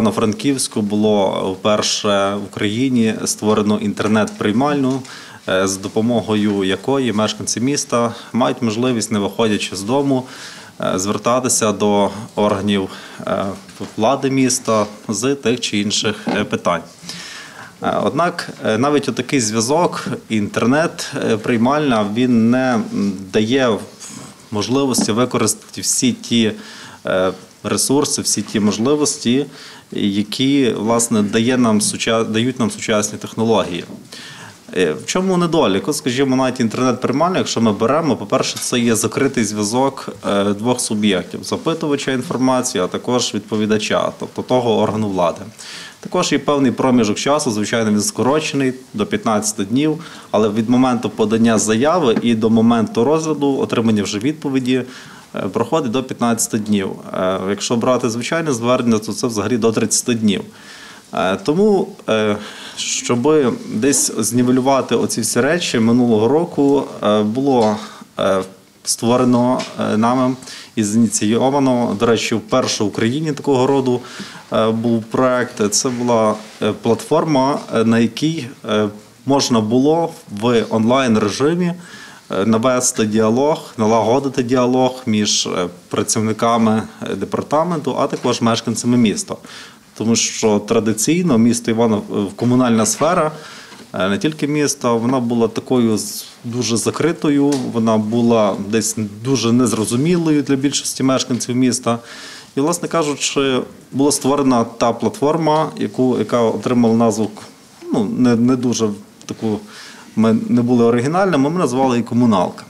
Івано-Франківську було вперше в Україні створено інтернет-приймальну, е, з допомогою якої мешканці міста мають можливість, не виходячи з дому, е, звертатися до органів е, влади міста з тих чи інших питань. Однак навіть отакий зв'язок, інтернет е, приймальна, він не дає можливості використати всі ті ресурси, всі ті можливості, які власне дає нам дають нам сучасні технології. Е, В чому недолік? Скажімо, навіть інтернет приймальня, якщо ми беремо, по-перше, це є закритий зв'язок е, двох суб'єктів запитувача інформації, а також відповідача, тобто того органу влади. Також є певний проміжок часу, звичайно, він скорочений до 15 днів, але від моменту подання заяви і до моменту розгляду отримання вже відповіді проходить до 15 днів. Е, Якщо брати звичайне звернення, то це взагалі до 30 днів. Е, Тому, щоб десь знівелювати оці всі речі, минулого року е, було е, створено е, нами і зініційовано, до речі, вперше в Україні такого роду е, був проект. Це була е, платформа, е, на якій е, можна було в онлайн режимі е, навести діалог, налагодити діалог між е, працівниками е, департаменту, а також мешканцями міста. Тому що традиційно місто Івано е, комунальна сфера, е, не тільки міста, вона була такою дуже закритою, вона була десь дуже незрозумілою для більшості мешканців міста. І, власне кажучи, була створена та платформа, яку, яка отримала назву ну, не, не дуже таку. Ми не були оригінальними, ми назвали її комуналка.